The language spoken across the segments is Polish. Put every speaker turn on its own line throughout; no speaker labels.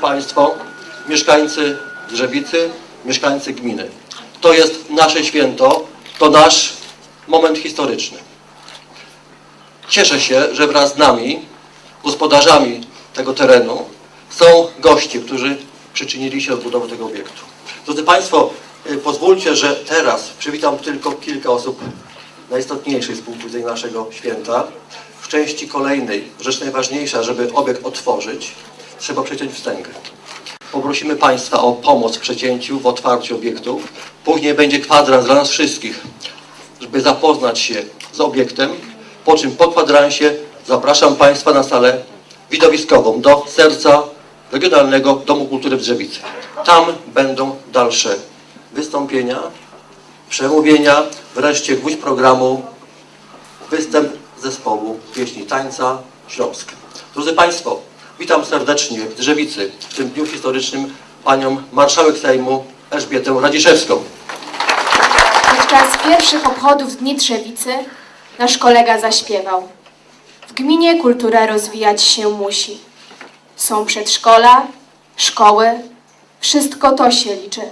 Państwo, mieszkańcy Drzewicy, mieszkańcy gminy. To jest nasze święto, to nasz moment historyczny. Cieszę się, że wraz z nami, gospodarzami tego terenu, są goście, którzy przyczynili się do budowy tego obiektu. Drodzy Państwo, y, pozwólcie, że teraz przywitam tylko kilka osób najistotniejszych z punktu widzenia naszego święta. W części kolejnej, rzecz najważniejsza, żeby obiekt otworzyć, trzeba przeciąć wstęgę. Poprosimy Państwa o pomoc w przecięciu, w otwarciu obiektów. Później będzie kwadrans dla nas wszystkich, żeby zapoznać się z obiektem, po czym po kwadransie zapraszam Państwa na salę widowiskową do serca Regionalnego Domu Kultury w Drzewicy. Tam będą dalsze wystąpienia, przemówienia, wreszcie gwóźdź programu występ zespołu pieśni tańca Śląsk. Drodzy Państwo, witam serdecznie w Drzewicy w tym dniu historycznym panią marszałek Sejmu Elżbietę Radziszewską.
Podczas pierwszych obchodów Dni Trzewicy nasz kolega zaśpiewał. W gminie kultura rozwijać się musi. Są przedszkola, szkoły, wszystko to się liczy.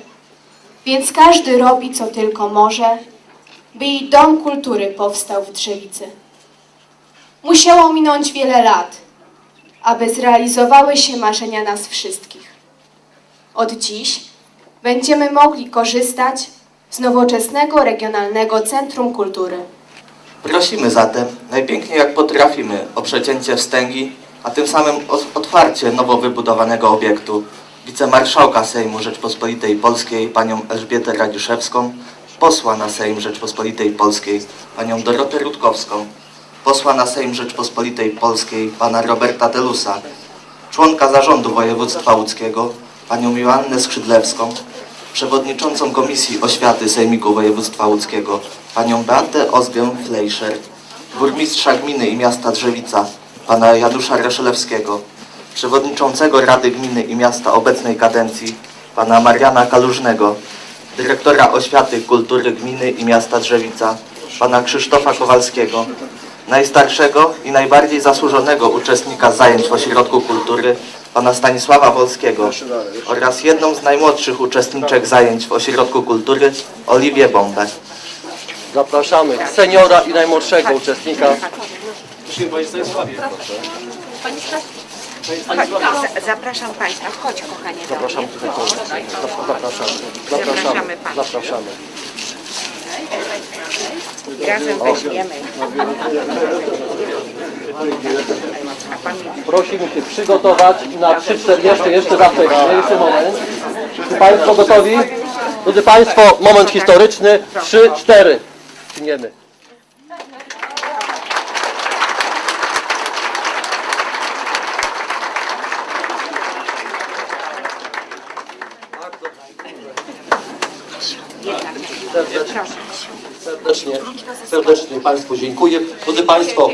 Więc każdy robi co tylko może, by i dom kultury powstał w Drzewicy. Musiało minąć wiele lat, aby zrealizowały się marzenia nas wszystkich. Od dziś będziemy mogli korzystać z nowoczesnego Regionalnego Centrum Kultury.
Prosimy zatem, najpiękniej jak potrafimy, o przecięcie wstęgi, a tym samym otwarcie nowo wybudowanego obiektu. Wicemarszałka Sejmu Rzeczpospolitej Polskiej, panią Elżbietę Radziszewską, posła na Sejm Rzeczpospolitej Polskiej, panią Dorotę Rutkowską, posła na Sejm Rzeczpospolitej Polskiej, pana Roberta Delusa, członka Zarządu Województwa Łódzkiego, panią Joannę Skrzydlewską, przewodniczącą Komisji Oświaty Sejmiku Województwa Łódzkiego, panią Beatę Ozgę Fleischer, burmistrza gminy i miasta Drzewica, pana Janusza Reszelewskiego, przewodniczącego Rady Gminy i Miasta obecnej kadencji, pana Mariana Kalużnego, dyrektora Oświaty Kultury Gminy i Miasta Drzewica, pana Krzysztofa Kowalskiego, najstarszego i najbardziej zasłużonego uczestnika zajęć w Ośrodku Kultury, pana Stanisława Wolskiego oraz jedną z najmłodszych uczestniczek zajęć w Ośrodku Kultury, Oliwię Bombę.
Zapraszamy seniora i najmłodszego uczestnika.
Zapraszam Państwa, chodź kochanie.
Zapraszam. Zapraszamy. Zapraszamy.
Zapraszamy. I razem weźmiemy.
Prosimy się przygotować na 3-4, jeszcze, jeszcze za wcześnie, jeszcze moment. Czy Państwo gotowi? Drodzy Państwo, moment historyczny. 3-4. Czyniemy.
Proszę.
Serdecznie, serdecznie Państwu dziękuję. Drodzy Państwo,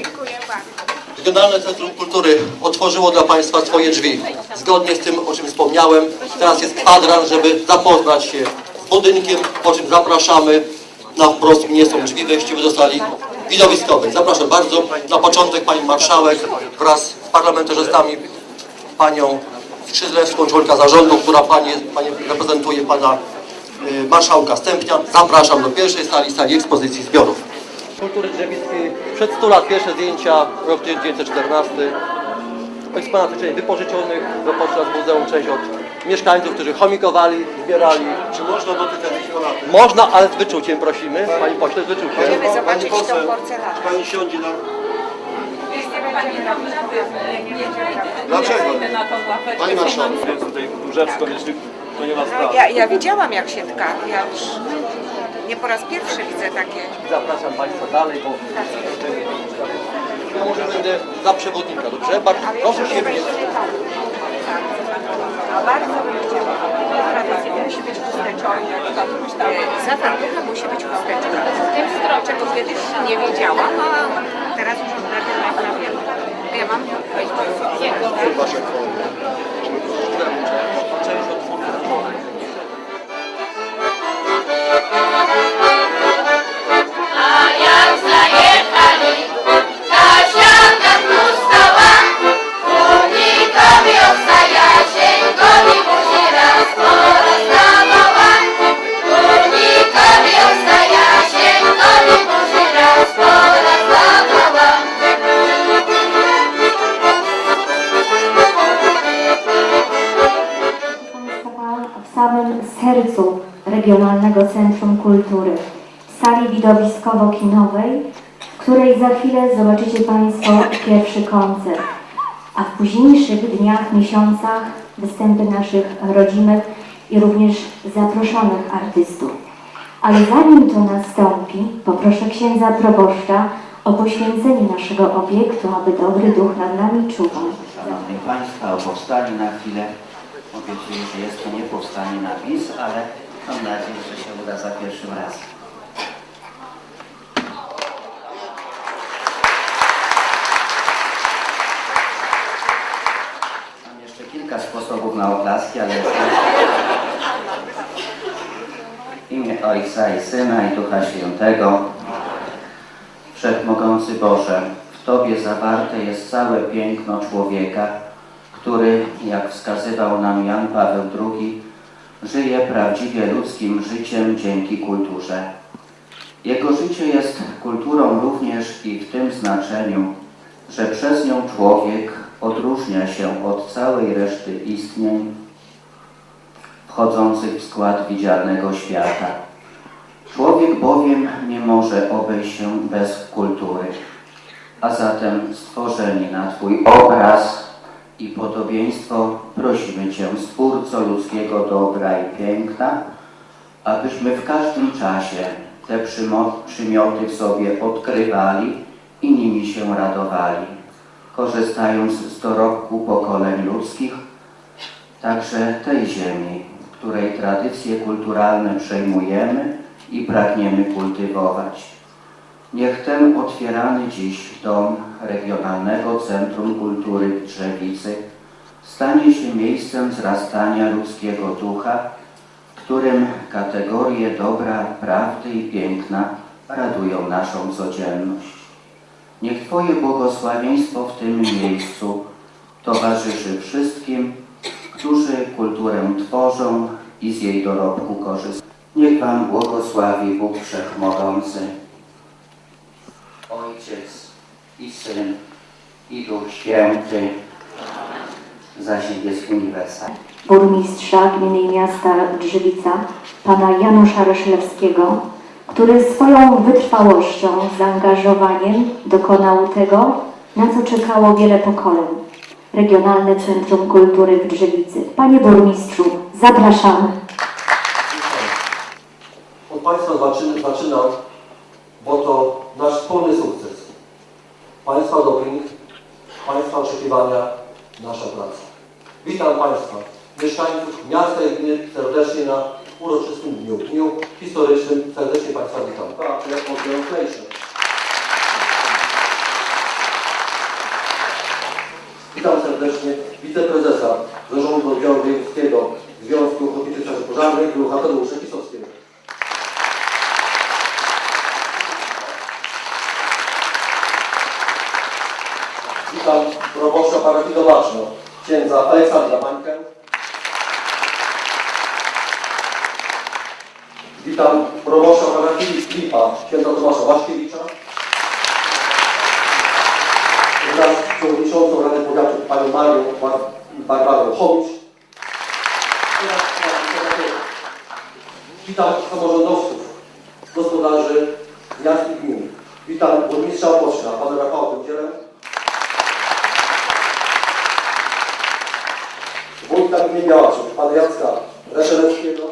Regionalne Centrum Kultury otworzyło dla Państwa swoje drzwi. Zgodnie z tym, o czym wspomniałem, teraz jest kwadrans, żeby zapoznać się z budynkiem, po czym zapraszamy na wprost nie są drzwi wejściowe do sali widowiskowej. Zapraszam bardzo. Na początek Pani Marszałek wraz z parlamentarzystami, Panią Skrzydlewską, członka zarządu, która Pani, pani reprezentuje Pana Marszałka Stępnia. Zapraszam do pierwszej sali, sali ekspozycji zbiorów. Kultury Drzewickiej przed 100 lat pierwsze zdjęcia, rok 1914. Eksponat życzeń wypożyczonych do podczas muzeum część od mieszkańców, którzy chomikowali, zbierali.
Czy można dotykać eksponatu?
Można, ale z wyczuciem prosimy. Pani pośle, z wyczuciem.
Możemy zobaczyć tą
poseł,
porcelanę.
Pani siądzie na... Dlaczego? Pani marszałek.
Więc tutaj Różewską, jeśli
Ja, ja widziałam jak się tka. Ja już nie po raz pierwszy widzę takie.
Zapraszam Państwa dalej, bo ja może będę za przewodnika, dobrze? Bardzo proszę się mnie.
A bardzo bym chciała. Musi być chusteczka. E, Za fartucha musi być stron, czego kiedyś nie wiedziałam, a teraz już od lat jednak wiem. Ja mam
A
Regionalnego Centrum Kultury, w sali widowiskowo-kinowej, w której za chwilę zobaczycie Państwo pierwszy koncert, a w późniejszych dniach, miesiącach występy naszych rodzimych i również zaproszonych artystów. Ale zanim to nastąpi, poproszę księdza proboszcza o poświęcenie naszego obiektu, aby dobry duch nad nami czuwał.
Szanowni Państwa, o powstaniu na chwilę. Obiecuję, że jest to nie powstanie na bis, ale mam nadzieję, że się uda za pierwszym razem. Mam jeszcze kilka sposobów na oklaski, ale w imię Ojca i Syna i Ducha Świętego Wszechmogący Boże, w Tobie zawarte jest całe piękno człowieka, który, jak wskazywał nam Jan Paweł II, żyje prawdziwie ludzkim życiem dzięki kulturze. Jego życie jest kulturą również i w tym znaczeniu, że przez nią człowiek odróżnia się od całej reszty istnień wchodzących w skład widzialnego świata. Człowiek bowiem nie może obejść się bez kultury, a zatem stworzeni na Twój obraz i podobieństwo prosimy Cię, Stwórco ludzkiego dobra i piękna, abyśmy w każdym czasie te przymioty w sobie odkrywali i nimi się radowali, korzystając z dorobku pokoleń ludzkich, także tej ziemi, której tradycje kulturalne przejmujemy i pragniemy kultywować. Niech ten otwierany dziś dom Regionalnego Centrum Kultury Drzewicy stanie się miejscem wzrastania ludzkiego ducha, w którym kategorie dobra, prawdy i piękna radują naszą codzienność. Niech Twoje błogosławieństwo w tym miejscu towarzyszy wszystkim, którzy kulturę tworzą i z jej dorobku korzystają. Niech Wam błogosławi Bóg Wszechmogący, Ojciec i Syn i Duch Święty, zaś jest uniwersalny.
burmistrza gminy i miasta Drzewica, pana Janusza Ryszlewskiego, który swoją wytrwałością, zaangażowaniem dokonał tego, na co czekało wiele pokoleń. Regionalne Centrum Kultury w Drzewicy. Panie burmistrzu, zapraszamy.
Od Państwa zaczynam, zaczynam, bo to nasz wspólny sukces. Państwa dobrych, Państwa oczekiwania, nasza praca. Witam Państwa, mieszkańców miasta i gminy serdecznie na uroczystym dniu, dniu historycznym. Serdecznie Państwa witam. Witam serdecznie wiceprezesa Zarządu Oddziału Wojewódzkiego Związku Ochotniczych Straży Pożarnych, Tadeusza Pisowskiego. Witam proboszcza parafii Domaczno, księdza Aleksandra Mańkę. Witam proboszcza parafii Lipa, księdza Tomasza Łaszkiewicza. Wraz z przewodniczącą Rady Powiatu panią Marią Bar Barbarą Chomicz. Oraz pana sekretarza. Witam samorządowców, gospodarzy miast i gmin. Witam burmistrza Opoczna, pana Rafała Kądzielę. Gminy Białaczów, pana Jacka Reszelewskiego.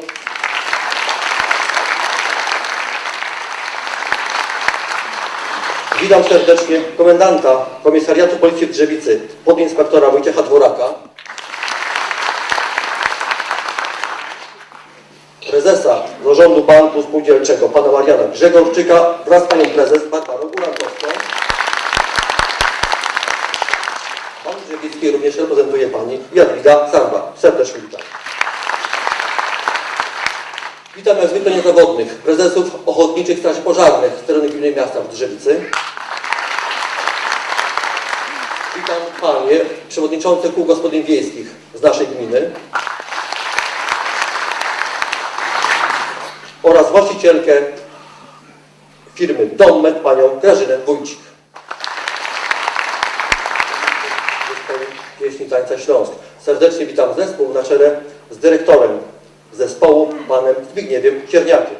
Witam serdecznie komendanta Komisariatu Policji w Drzewicy, podinspektora Wojciecha Dworaka. Prezesa Zarządu Banku Spółdzielczego, pana Mariana Grzegorczyka wraz z panią prezes Barbarą Urantowską. Bank Drzewicki również reprezentuje pani Jadwiga Sarba. Serdecznie witam. Witam jak zwykle niezawodnych prezesów Ochotniczych Straży Pożarnych z terenu gminy miasta w Drzewicy. Witam panie przewodniczące kół gospodyń wiejskich z naszej gminy oraz właścicielkę firmy Dommet, panią Grażynę Wójcik. Pieśni Tańca Śląsk. Serdecznie witam zespół na czele z dyrektorem zespołu panem Zbigniewem Cierniakiem.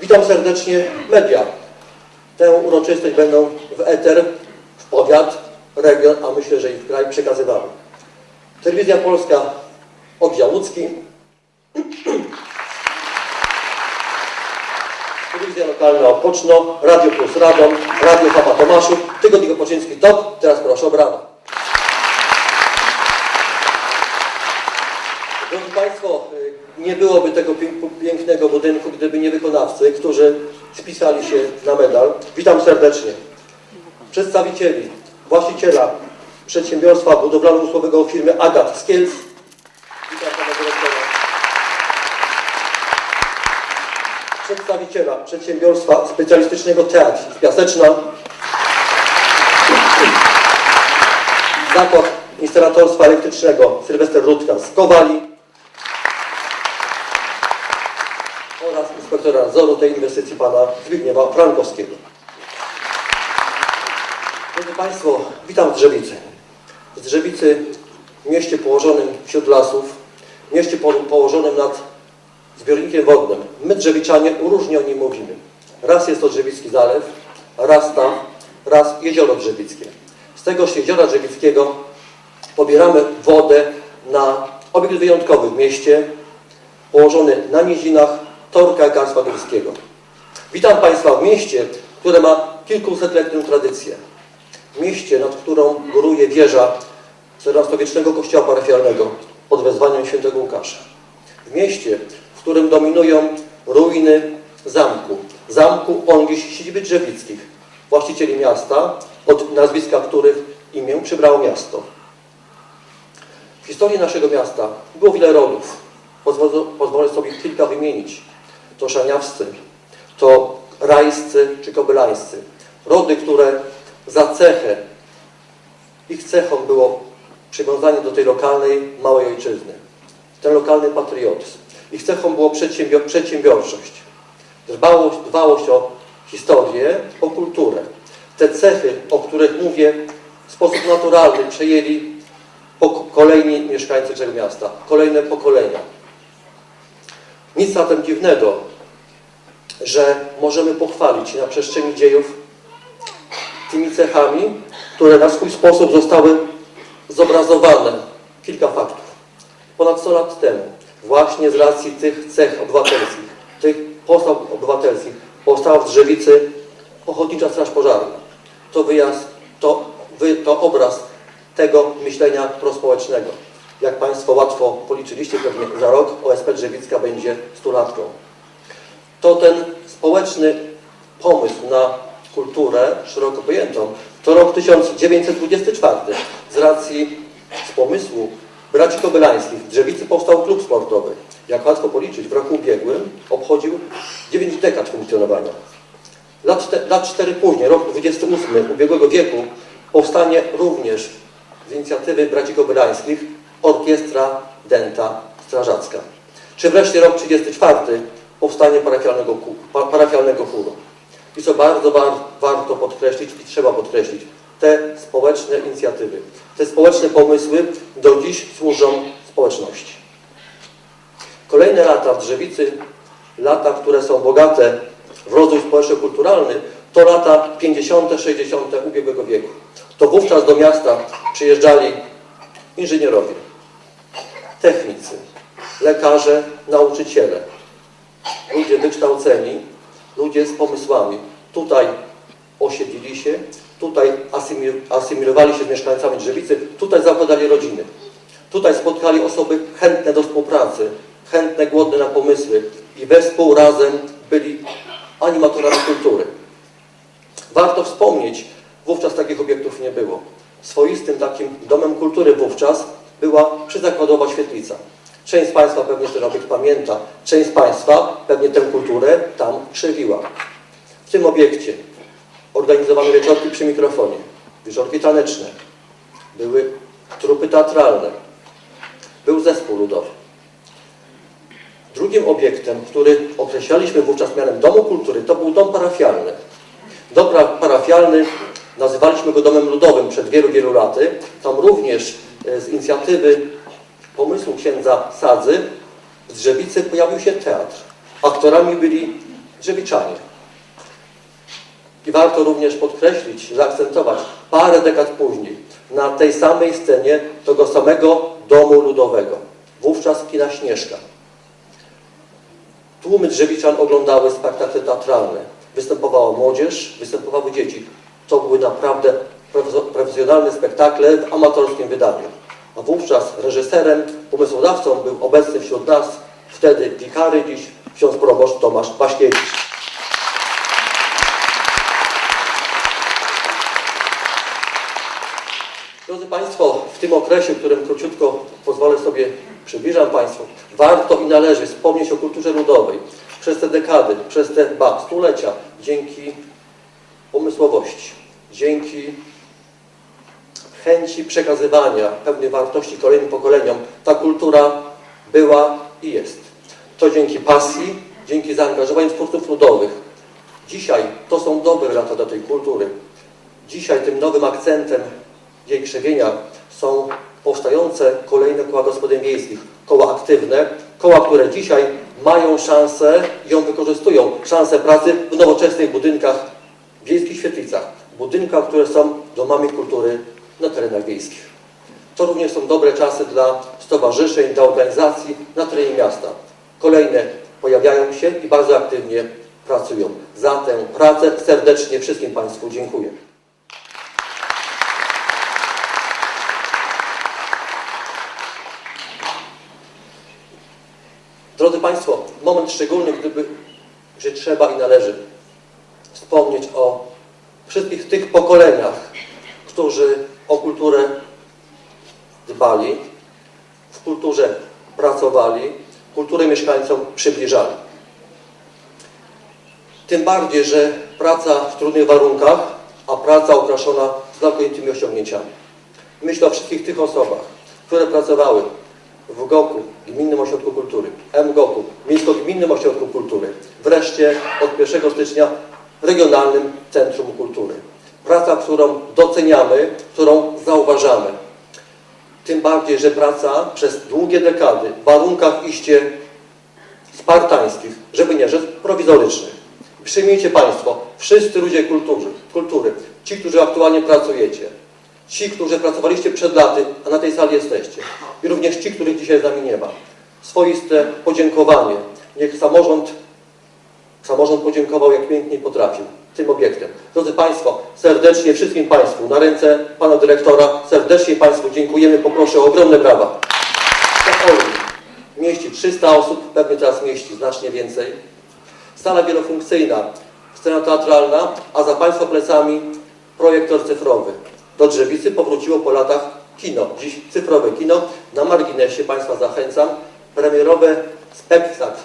Witam serdecznie media. Tę uroczystość będą w eter, w powiat, region, a myślę, że i w kraj przekazywały. Telewizja Polska Oddział Łódzki, Telewizja Lokalna Opoczno, Radio Plus Radom, Radio Papa Tomaszów, Tygodnik Opoczyński TOP. Teraz proszę o brawa. Drodzy Państwo, y, nie byłoby tego pięk- pięknego budynku, gdyby nie wykonawcy, którzy spisali się na medal. Witam serdecznie. Przedstawicieli, właściciela przedsiębiorstwa budowlano-usługowego firmy Agat z Kielc. Witam Pana Dyrektora. Przedstawiciela przedsiębiorstwa specjalistycznego Teatr z Piaseczna. Zakład instalatorstwa elektrycznego Sylwester Rudka z Kowali. oraz inspektora nadzoru tej inwestycji pana Zbigniewa Frankowskiego. Drodzy Państwo, witam w Drzewicy. W Drzewicy, mieście położonym wśród lasów, mieście po- położonym nad zbiornikiem wodnym. My Drzewiczanie różnie o nim mówimy. Raz jest to Drzewicki Zalew, raz tam, raz Jezioro Drzewickie. Z tegoż Jeziora Drzewickiego pobieramy wodę na obiekt wyjątkowy w mieście, położony na nizinach Torka Garstwa Górskiego. Witam Państwa w mieście, które ma kilkusetletnią tradycję. Mieście, nad którą góruje wieża XIV-wiecznego kościoła parafialnego pod wezwaniem świętego Łukasza. W mieście, którym dominują ruiny zamku. Zamku Ongiś siedziby drzewickich, właścicieli miasta, od nazwiska których imię przybrało miasto. W historii naszego miasta było wiele rodów. Pozwolę, pozwolę sobie kilka wymienić. To szaniawscy, to rajscy czy kobylańscy. Rody, które za cechę, ich cechą było przywiązanie do tej lokalnej, małej ojczyzny. Ten lokalny patriotyzm. Ich cechą było przedsiębior przedsiębiorczość. Dbałość, dbałość o historię, o kulturę. Te cechy, o których mówię, w sposób naturalny przejęli kolejni mieszkańcy tego miasta, kolejne pokolenia. Nic zatem dziwnego, że możemy pochwalić się na przestrzeni dziejów tymi cechami, które na swój sposób zostały zobrazowane. Kilka faktów. Ponad 100 lat temu, właśnie z racji tych cech obywatelskich, tych postaw obywatelskich, powstała w Drzewicy Ochotnicza Straż Pożarna. To wyjazd, to, wy, to obraz tego myślenia prospołecznego. Jak Państwo łatwo policzyliście, pewnie za rok OSP Drzewicka będzie stulatką. To ten społeczny pomysł na kulturę szeroko pojętą to rok 1924. Z racji z pomysłu braci kobylańskich w Drzewicy powstał klub sportowy. Jak łatwo policzyć, w roku ubiegłym obchodził 9 dekad funkcjonowania. Lat, czte- lat 4 później, rok 28 ubiegłego wieku, powstanie również z inicjatywy braci kobylańskich Orkiestra Denta Strażacka. Czy wreszcie rok 34 powstanie parafialnego, parafialnego chóru. I co bardzo war, warto podkreślić i trzeba podkreślić, te społeczne inicjatywy, te społeczne pomysły do dziś służą społeczności. Kolejne lata w Drzewicy, lata, które są bogate w rozwój społeczno-kulturalny, to lata 50., 60. ubiegłego wieku. To wówczas do miasta przyjeżdżali inżynierowie, technicy, lekarze, nauczyciele, ludzie wykształceni, ludzie z pomysłami. Tutaj osiedlili się, tutaj asymil- asymilowali się z mieszkańcami Drzewicy, tutaj zakładali rodziny. Tutaj spotkali osoby chętne do współpracy, chętne, głodne na pomysły i wespół razem byli animatorami kultury. Warto wspomnieć, wówczas takich obiektów nie było. Swoistym takim domem kultury wówczas była przyzakładowa świetlica. Część z Państwa pewnie ten obiekt pamięta, część z Państwa pewnie tę kulturę tam krzewiła. W tym obiekcie organizowano wieczorki przy mikrofonie, wieczorki taneczne, były trupy teatralne, był zespół ludowy. Drugim obiektem, który określaliśmy wówczas mianem Domu Kultury, to był dom parafialny. Dom parafialny Nazywaliśmy go Domem Ludowym przed wielu, wielu laty. Tam również e, z inicjatywy pomysłu księdza Sadzy z Drzewicy pojawił się teatr. Aktorami byli drzewiczanie. I warto również podkreślić, zaakcentować parę dekad później na tej samej scenie tego samego domu ludowego, wówczas kina Śnieżka. Tłumy drzewiczan oglądały spektakle teatralne, występowała młodzież, występowały dzieci. To były naprawdę profes- profesjonalne spektakle w amatorskim wydaniu. A wówczas reżyserem, pomysłodawcą był obecny wśród nas wtedy wikary, dziś ksiądz proboszcz Tomasz Waśkiewicz. Drodzy Państwo, w tym okresie, w którym króciutko pozwolę sobie, przybliżam Państwu, warto i należy wspomnieć o kulturze ludowej. Przez te dekady, przez te ba, stulecia, dzięki pomysłowości, dzięki chęci przekazywania pewnych wartości kolejnym pokoleniom, ta kultura była i jest. To dzięki pasji, dzięki zaangażowaniu twórców ludowych. Dzisiaj to są dobre lata dla tej kultury. Dzisiaj tym nowym akcentem jej krzewienia są powstające kolejne koła gospodyń wiejskich, koła aktywne, koła, które dzisiaj mają szansę i ją wykorzystują, szansę pracy w nowoczesnych budynkach, wiejskich świetlicach, budynkach, które są domami kultury na terenach wiejskich. To również są dobre czasy dla stowarzyszeń, dla organizacji na terenie miasta. Kolejne pojawiają się i bardzo aktywnie pracują. Za tę pracę serdecznie wszystkim Państwu dziękuję. Drodzy Państwo, moment szczególny, gdyby, że trzeba i należy wspomnieć o wszystkich tych pokoleniach, którzy o kulturę dbali, w kulturze pracowali, kulturę mieszkańcom przybliżali. Tym bardziej, że praca w trudnych warunkach, a praca okraszona znakomitymi osiągnięciami. Myślę o wszystkich tych osobach, które pracowały w GOK-u, Gminnym Ośrodku Kultury, MGOK-u, Miejsko-Gminnym Ośrodku Kultury, wreszcie od 1 stycznia Regionalnym Centrum Kultury. Praca, którą doceniamy, którą zauważamy. Tym bardziej, że praca przez długie dekady w warunkach iście spartańskich, żeby nie rzec prowizorycznych. Przyjmijcie Państwo, wszyscy ludzie kultury, kultury, ci, którzy aktualnie pracujecie, ci, którzy pracowaliście przed laty, a na tej sali jesteście, i również ci, których dzisiaj z nami nie ma. Swoiste podziękowanie. Niech samorząd, samorząd podziękował jak piękniej potrafił tym obiektem. Drodzy Państwo, serdecznie wszystkim Państwu, na ręce Pana Dyrektora, serdecznie Państwu dziękujemy, poproszę o ogromne brawa. Mieści 300 osób, pewnie teraz mieści znacznie więcej. Sala wielofunkcyjna, scena teatralna, a za Państwa plecami projektor cyfrowy. Do Drzewicy powróciło po latach kino. Dziś cyfrowe kino. Na marginesie Państwa zachęcam. Premierowy spektakl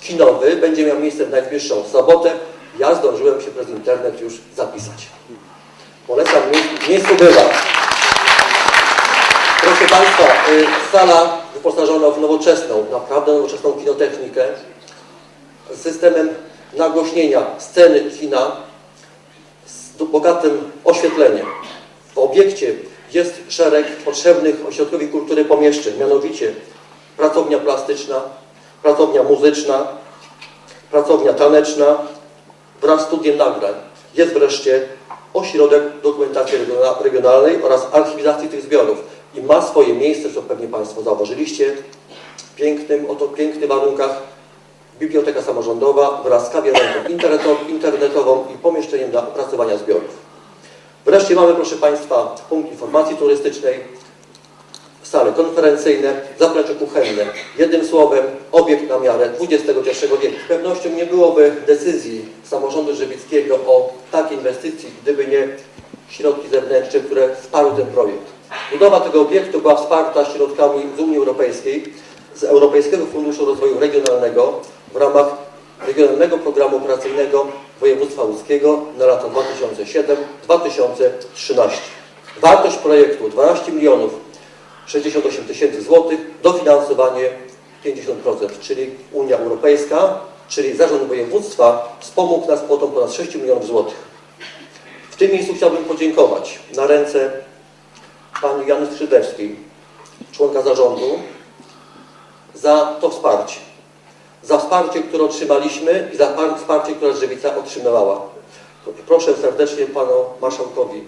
kinowy będzie miał miejsce w najbliższą sobotę. Ja zdążyłem się przez internet już zapisać. Polecam mie- miejscu bywa. Proszę Państwa, y, sala wyposażona w nowoczesną, naprawdę nowoczesną kinotechnikę systemem nagłośnienia sceny kina z bogatym oświetleniem. W obiekcie jest szereg potrzebnych ośrodkowi kultury pomieszczeń, mianowicie pracownia plastyczna, pracownia muzyczna, pracownia taneczna wraz z studiem nagrań. Jest wreszcie ośrodek dokumentacji regiona- regionalnej oraz archiwizacji tych zbiorów i ma swoje miejsce, co pewnie Państwo zauważyliście, w pięknym, oto pięknych warunkach Biblioteka Samorządowa wraz z kawiarenką interneto- internetową i pomieszczeniem dla opracowania zbiorów. Wreszcie mamy, proszę Państwa, punkt informacji turystycznej, sale konferencyjne, zaplecze kuchenne. Jednym słowem, obiekt na miarę XXI wieku. Z pewnością nie byłoby decyzji samorządu żywickiego o takiej inwestycji, gdyby nie środki zewnętrzne, które wsparły ten projekt. Budowa tego obiektu była wsparta środkami z Unii Europejskiej, z Europejskiego Funduszu Rozwoju Regionalnego w ramach Regionalnego Programu Operacyjnego Województwa Łódzkiego na lata 2007-2013. Wartość projektu 12 milionów 68 tysięcy złotych, dofinansowanie 50%, czyli Unia Europejska, czyli Zarząd Województwa wspomógł nas kwotą ponad 6 milionów złotych. W tym miejscu chciałbym podziękować na ręce pani Jany Skrzydlewskiej, członka zarządu, za to wsparcie. Za wsparcie, które otrzymaliśmy i za par- wsparcie, które Drzewica otrzymywała. Proszę serdecznie panu marszałkowi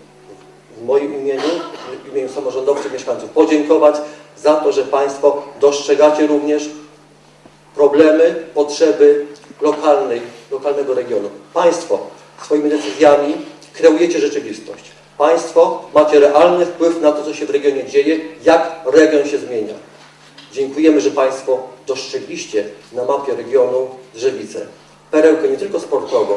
w moim imieniu, w imieniu samorządowców, mieszkańców podziękować za to, że państwo dostrzegacie również problemy, potrzeby lokalnej, lokalnego regionu. Państwo swoimi decyzjami kreujecie rzeczywistość. Państwo macie realny wpływ na to, co się w regionie dzieje, jak region się zmienia. Dziękujemy, że Państwo dostrzegliście na mapie regionu Drzewice perełkę nie tylko sportową,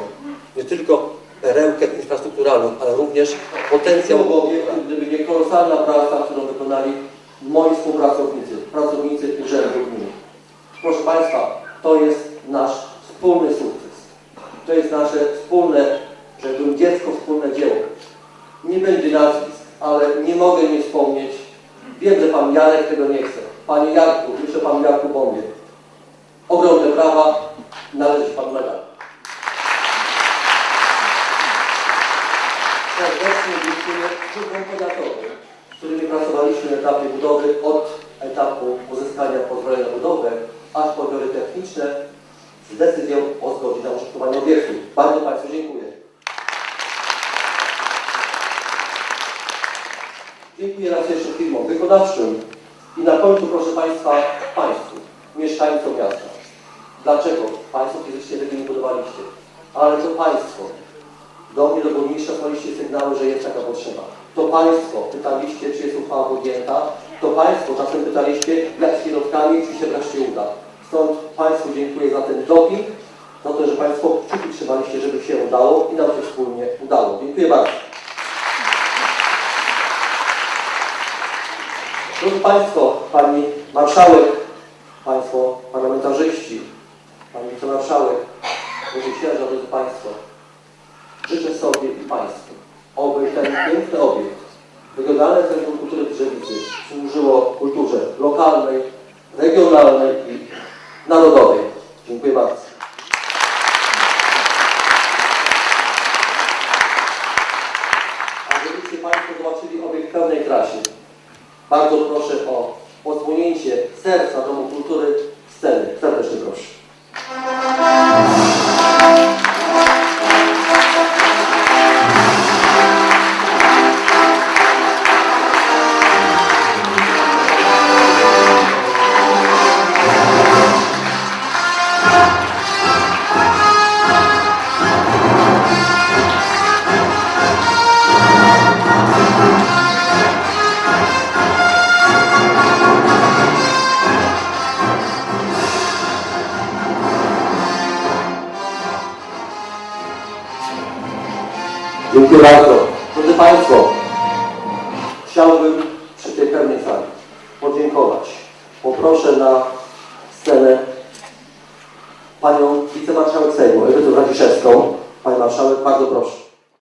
nie tylko perełkę infrastrukturalną, ale również potencjał obiektu, gdyby nie kolosalna praca, którą wykonali moi współpracownicy, pracownicy Urzędu Gminy. Proszę Państwa, to jest nasz wspólny sukces. To jest nasze wspólne, rzekłbym, dziecko, wspólne dzieło. Nie będzie nazwisk, ale nie mogę nie wspomnieć. Wiem, że Pan Jarek tego nie chce. Panie Jarku, myślę Panu Jarku Bombie. Ogromne brawa, należy Panu medal. Serdecznie dziękuję służbom powiatowym, z którymi pracowaliśmy na etapie budowy od etapu uzyskania pozwolenia na budowę, aż po zbiory techniczne z decyzją o zgodzie na użytkowanie obiektu. Bardzo Państwu dziękuję. Dziękuję raz jeszcze firmom wykonawczym i na końcu proszę Państwa, Państwu, mieszkańcom miasta. Dlaczego Państwo fizycznie tego nie budowaliście? Ale to Państwo do mnie, do burmistrza sygnały, że jest taka potrzeba. To Państwo pytaliście, czy jest uchwała podjęta. To Państwo czasem pytaliście, jak z środkami, czy się wreszcie uda. Stąd Państwu dziękuję za ten doping, za to, że Państwo kciuki trzymaliście, żeby się udało i nam się wspólnie udało. Dziękuję bardzo. Drodzy Państwo, Pani Marszałek, Państwo Parlamentarzyści, Pani Wicemarszałek, Boże Księża, drodzy Państwo, życzę sobie i Państwu, oby ten piękny obiekt, Regionalne Centrum Kultury Drzewicy służyło kulturze lokalnej, regionalnej i narodowej. Dziękuję bardzo. A żebyście Państwo zobaczyli obiekt w pełnej krasie, bardzo proszę o odsłonięcie serca Domu Kultury sceny. Serdecznie proszę.